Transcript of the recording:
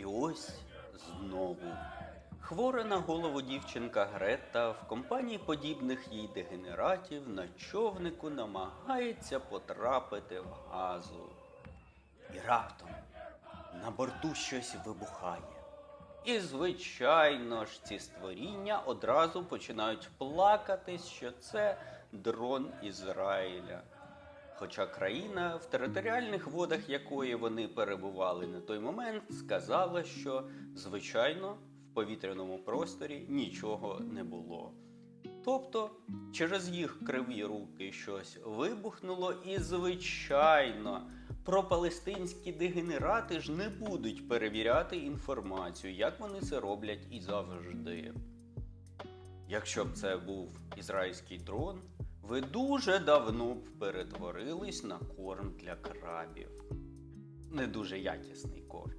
І ось знову. Хвора на голову дівчинка Грета в компанії подібних їй дегенератів на човнику намагається потрапити в газу. І раптом на борту щось вибухає. І, звичайно ж, ці створіння одразу починають плакатись, що це дрон Ізраїля. Хоча країна, в територіальних водах якої вони перебували на той момент, сказала, що звичайно в повітряному просторі нічого не було. Тобто через їх криві руки щось вибухнуло, і, звичайно, пропалестинські дегенерати ж не будуть перевіряти інформацію, як вони це роблять і завжди. Якщо б це був ізраїльський дрон, ви дуже давно перетворились на корм для крабів. Не дуже якісний корм.